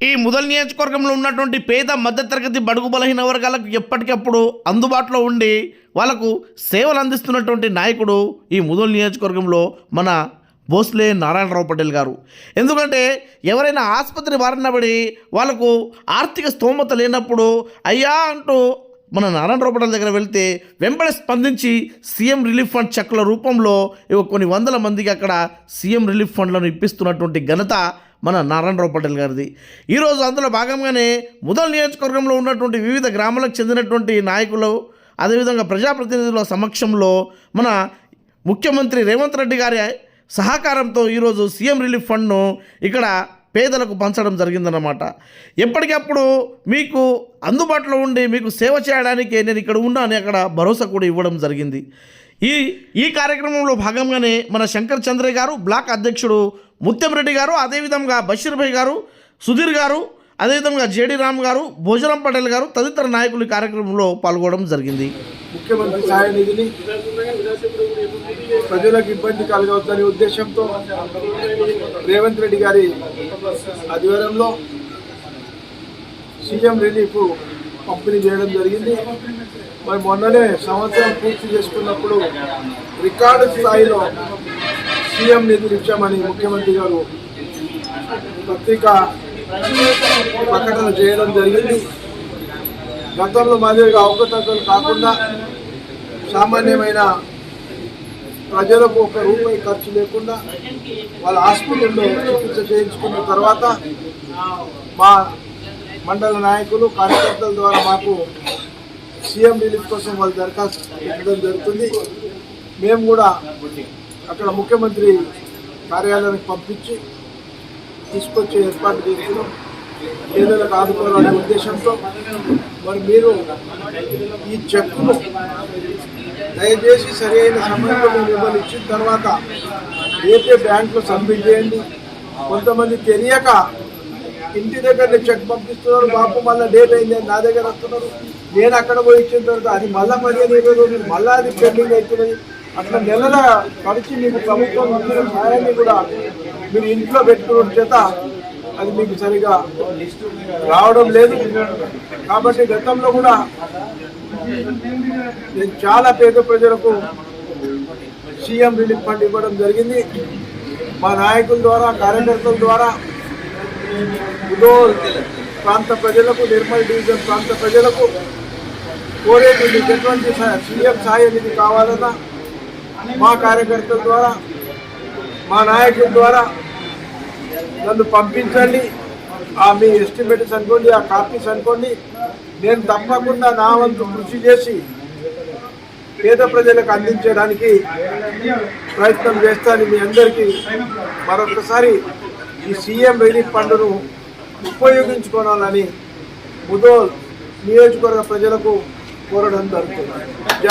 ఈ ముదల్ నియోజకవర్గంలో ఉన్నటువంటి పేద మధ్యతరగతి బడుగు బలహీన వర్గాలకు ఎప్పటికప్పుడు అందుబాటులో ఉండి వాళ్ళకు సేవలు అందిస్తున్నటువంటి నాయకుడు ఈ ముదల్ నియోజకవర్గంలో మన భోస్లే నారాయణరావు పటేల్ గారు. ఎందుకంటే ఎవరైనా ఆసుపత్రి బారిన పడి వాళ్ళకు ఆర్థిక స్తోమత లేనప్పుడు అయ్యా అంటూ మన నారాయణరావు పటేల్ దగ్గర వెళ్తే వెంబడి స్పందించి సీఎం రిలీఫ్ ఫండ్ చెక్ల రూపంలో ఇవి కొన్ని వందల మందికి అక్కడ సీఎం రిలీఫ్ ఫండ్లను ఇప్పిస్తున్నటువంటి ఘనత మన నారాయణరావు పటేల్ గారిది. ఈరోజు అందులో భాగంగానే ముదల్ నియోజకవర్గంలో ఉన్నటువంటి వివిధ గ్రామాలకు చెందినటువంటి నాయకులు అదేవిధంగా ప్రజాప్రతినిధుల సమక్షంలో మన ముఖ్యమంత్రి రేవంత్ రెడ్డి గారి సహకారంతో ఈరోజు సీఎం రిలీఫ్ ఫండ్ను ఇక్కడ పేదలకు పంచడం జరిగిందన్నమాట. ఎప్పటికప్పుడు మీకు అందుబాటులో ఉండి మీకు సేవ చేయడానికి నేను ఇక్కడ ఉన్నా అని అక్కడ భరోసా కూడా ఇవ్వడం జరిగింది. ఈ ఈ కార్యక్రమంలో భాగంగానే మన శంకర్ చంద్రయ్య గారు బ్లాక్ అధ్యక్షుడు ముత్యంరెడ్డి గారు అదేవిధంగా బషీర్భాయ్ గారు సుధీర్ గారు అదేవిధంగా జేడి రామ్ గారు భోజనం పటేల్ గారు తదితర నాయకులు ఈ కార్యక్రమంలో పాల్గొనడం జరిగింది. ముఖ్యమంత్రి సహాయ నిధిని ప్రజలకు ఇబ్బంది కలగవద్దనే ఉద్దేశంతో రేవంత్ రెడ్డి గారి ఆధ్వర్యంలో సీఎం రిలీఫ్ పంపిణీ చేయడం జరిగింది. మరి మొన్ననే సంవత్సరం పూర్తి చేసుకున్నప్పుడు రికార్డు స్థాయిలో సీఎం నిధులు ఇచ్చామని ముఖ్యమంత్రి గారు పత్రిక ప్రకటన చేయడం జరిగింది. గతంలో మాదిరిగా అవకతవకలు కాకుండా సామాన్యమైన ప్రజలకు ఒక రూపాయి ఖర్చు లేకుండా వాళ్ళ హాస్పిటల్లో చికిత్స చేయించుకున్న తర్వాత మా మండల నాయకులు కార్యకర్తల ద్వారా మాకు సీఎం రిలీఫ్ కోసం వాళ్ళు దరఖాస్తు పెట్టడం జరుగుతుంది. మేము కూడా అక్కడ ముఖ్యమంత్రి కార్యాలయానికి పంపించి తీసుకొచ్చే ఏర్పాటు చేస్తున్నాం. పేదలకు ఆదుకోవాలనే ఉద్దేశంతో. మరి మీరు ఈ చెక్కును దయచేసి సరైన సమయంలో మీరు ఇచ్చిన తర్వాత ఏపీ బ్యాంకులో సబ్మిట్ చేయండి. కొంతమంది తెలియక ఇంటి దగ్గర చెక్ పంపిస్తున్నారు. బాపు మళ్ళీ డేట్ అయింది అని నా దగ్గర వస్తున్నారు. నేను అక్కడ పోయి ఇచ్చిన తర్వాత అది మళ్ళీ పదిహేను ఇరవై రోజులు మళ్ళీ అది పెండింగ్ అవుతున్నది. అట్లా నెలల ఖర్చు మీకు ప్రభుత్వం ఇచ్చిన సహాయాన్ని కూడా మీరు ఇంట్లో పెట్టుకున్న చేత అది మీకు సరిగా రావడం లేదు. కాబట్టి గతంలో కూడా నేను చాలా పేద ప్రజలకు సీఎం రిలీఫ్ ఫండ్ ఇవ్వడం జరిగింది. మా నాయకుల ద్వారా కార్యకర్తల ద్వారా ఉదోల్ ప్రాంత ప్రజలకు నిర్మల్ డివిజన్ ప్రాంత ప్రజలకు కోరేటువంటి ఎటువంటి సీఎం సాయం నిధి కావాలన్నా మా కార్యకర్తల ద్వారా మా నాయకుల ద్వారా నన్ను పంపించండి. మీ ఎస్టిమేట్స్ అనుకోండి ఆ కాపీస్ అనుకోండి నేను తప్పకుండా నా వంతు కృషి చేసి పేద ప్రజలకు అందించడానికి ప్రయత్నం చేస్తాను మీ అందరికీ మరొకసారి ఈ సీఎం రిలీఫ్ ఫండ్ను ఉపయోగించుకోవాలని ముదో నియోజకవర్గ ప్రజలకు కోరడం జరుగుతుంది.